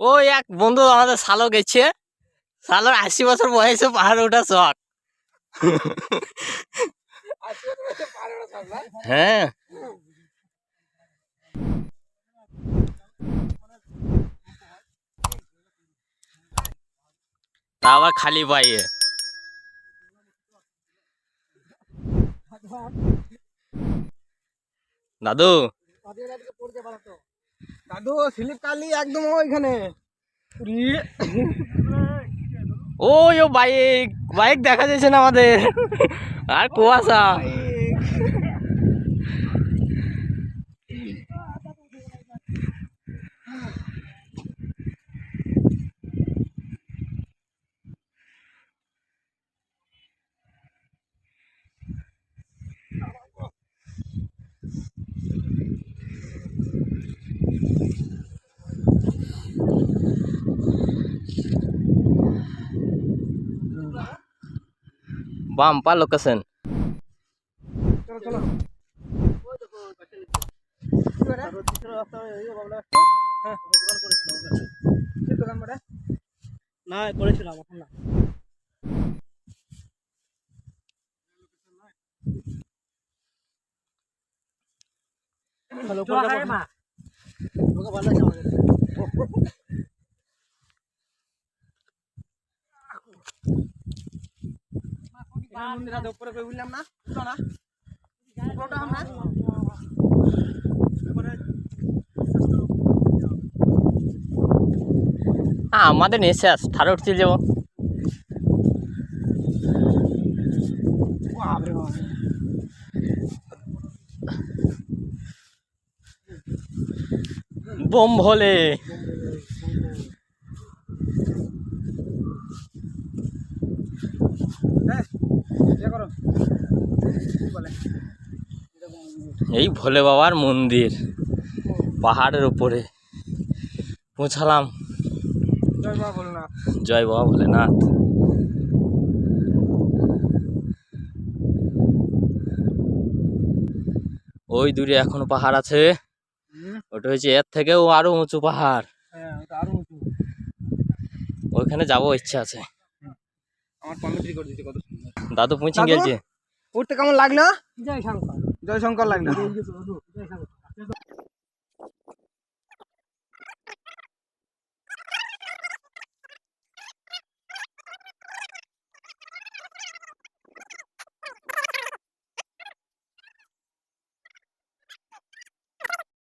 ওই এক বন্ধু আমাদের সালো গেছে। সালোর আশি বছর বয়সে পাহাড়ে ওঠা শখ হ্যাঁ। তা আবার খালি পাইয়ে দাদু। দাদু স্লিপ কালি একদম ওইখানে। ওই ও বাইক বাইক দেখা যাচ্ছে না আমাদের। আর কুয়াশা। বাম্পা লোকেশন চলো চলো না করেছিলাম এখন না হ্যালো ওকে ভালো আছে আমাদের। মন্দির হাতে উপরে কই না? না। আমরা। আমাদের নিয়ে শেষ ঠাড়া উঠতে যাব। বোম ভোলে হ্যাঁ ইয়ে করো কি বলে এই ভোলে বাবার মন্দির পাহাড়ের উপরে। পৌঁছালাম। জয় বাবা জয় বাবা ভোলেনাথ। ওই দূরে এখনও পাহাড় আছে। ওটা হচ্ছে এর থেকেও আরও উঁচু পাহাড়। হ্যাঁ ওইখানে যাব ইচ্ছা আছে। আমার কমেন্ট্রি করে দিতে কত দাদু পৌঁছে গেছে উঠতে কেমন লাগল? জয় শঙ্কর। জয় শঙ্কর। লাগল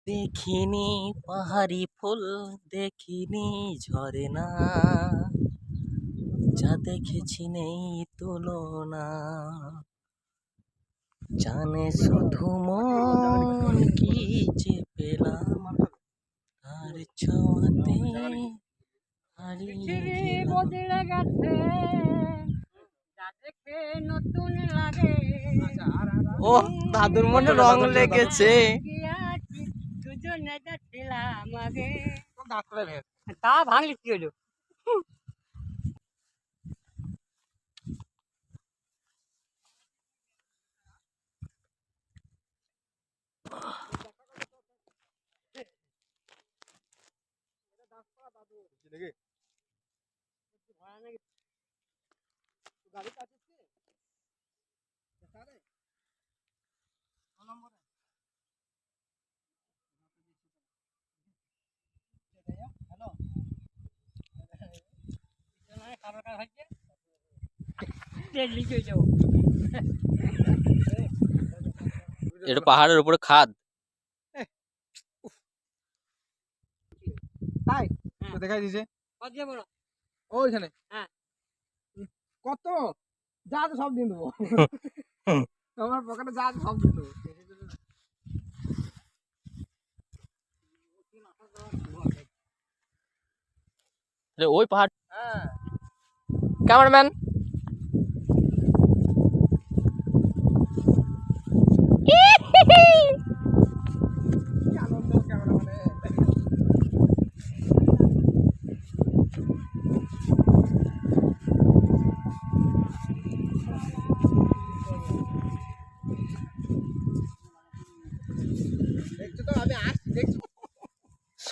দেখিনি পাহাড়ি ফুল দেখিনি ঝরে না যা দেখেছি নেই তুলনা। জানে শুধু মন কি যে পেলাম। তার ছোঁয়াতে হারিয়ে পৃথিবী গেলাম। বদলে গেছে যা দেখে নতুন লাগে ও দাদুর মনে রং লেগেছে কি আছি দুজনে যাচ্ছিলাম আগে ডাক্তারে ভেদ তা ভাঙলি কি হলো তেল লিখে এটা পাহাড়ের উপরে খাদ। তাই? দেখাই দিছে। ওইখানে। হ্যাঁ। কত? যা তো সব দিন দেবো। তোমার পকেটে যা সব দিন দেবো। ওই পাহাড় হ্যাঁ। ক্যামেরাম্যান কি আনন্দ ক্যামেরা মানে দেখছ তো আমি আসছি দেখছ সুবা আমি বাড়ি যাচ্ছি হ্যাঁ সিধা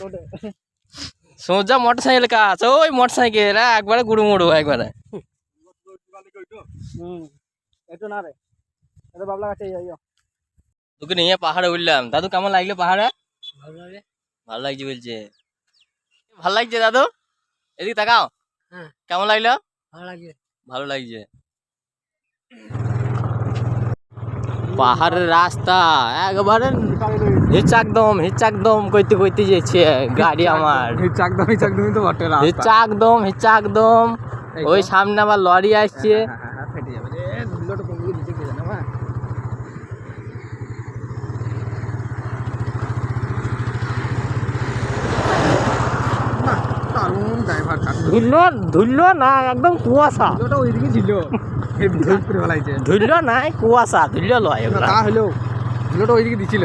রোডে সোজা মোটর সাইকেল কাজ ওই মোটর সাইকেল একবারে গুড়ু মুড়ু একবারে। হুম একটু না রে এটা বাবলা কাছে তোকে নিয়ে পাহাড়ে উঠলাম। দাদু কেমন লাগল পাহাড়ে? ভালো লাগছে বলছে। ভালো লাগছে দাদু? এদিকে তাকাও। হ্যাঁ। কেমন লাগল? ভালো লাগে ভালো লাগছে। পাহাড়ের রাস্তা একবারে হিচাকদম হিচাকদম কইতে কইতে যাচ্ছে গাড়ি আমার। হিচাকদম হিচাকদম তো বটে রাস্তা। হিচাকদম হিচাকদম ওই সামনে আবার লরি আসছে হ্যাঁ, হ্যাঁ, হ্যাঁ, ফেটে যাবে রে ধুলোটা কোন দিকে দিতে কে জানে মা বাহ, দারুণ ড্রাইভার কাকু ধুললো ধুললো না একদম কুয়াশা ধুলোটা ওইদিকে ছিল হেভি হেভি করে ফেলাইছে ধুললো নাই কুয়াশা ধুললো লয় না, এগুলা তা হলেও ধুলোটা ওইদিকে দিছিল।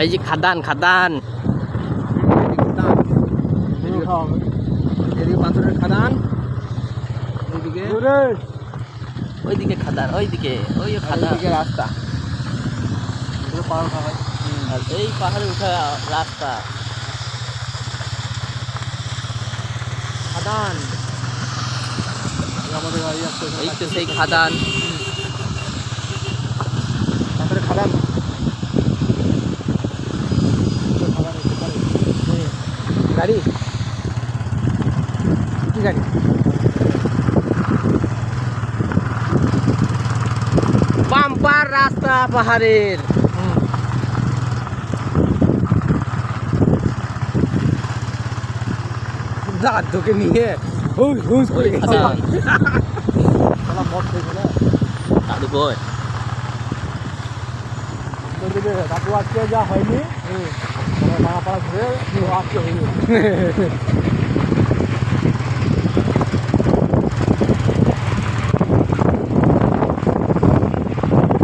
এই যে খাদান খাদান। এদিকে পাথরের খাদান। ওইদিকে ওইদিকে খাদান ওইদিকে ওই যে খাদান। ওইদিকে রাস্তা এগুলো পার করা হয় আর এই পাহাড়ে উঠা রাস্তা খাদান। এই তো সেই খাদান। পাথরের খাদান। গাড়ি? কি গাড়ি? বাম্পার রাস্তা পাহাড়ের। নিয়ে হুস হুস করে গেছে। খেয়েছে না দাদু কই? দাদু আজকে যা হয়নি মারা ঘুরে আজকে হয়নি।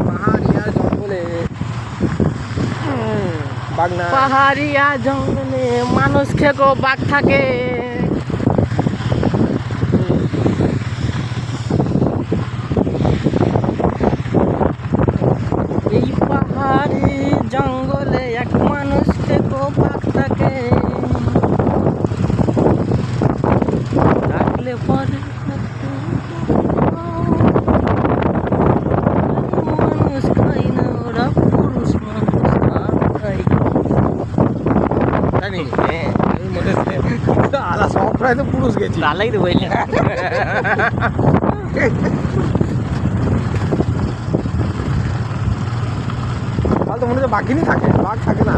পাহাড়িয়া জঙ্গলে। পাহাড়িয়া জঙ্গলে মানুষ খেকো বাঘ থাকে এই পাহাড়ি জঙ্গলে এক মানুষ খেকো বাঘ থাকে ডাকলে পরে মানুষ খাই না ওরা পুরুষ মানুষ আর খাই তাই নাকি? হ্যাঁ এই মনে হচ্ছে। আলা সব প্রায় তো পুরুষ গেছি। তাহলেই তো বললি তো মনে হচ্ছে বাঘিনী থাকে বাঘ থাকে না।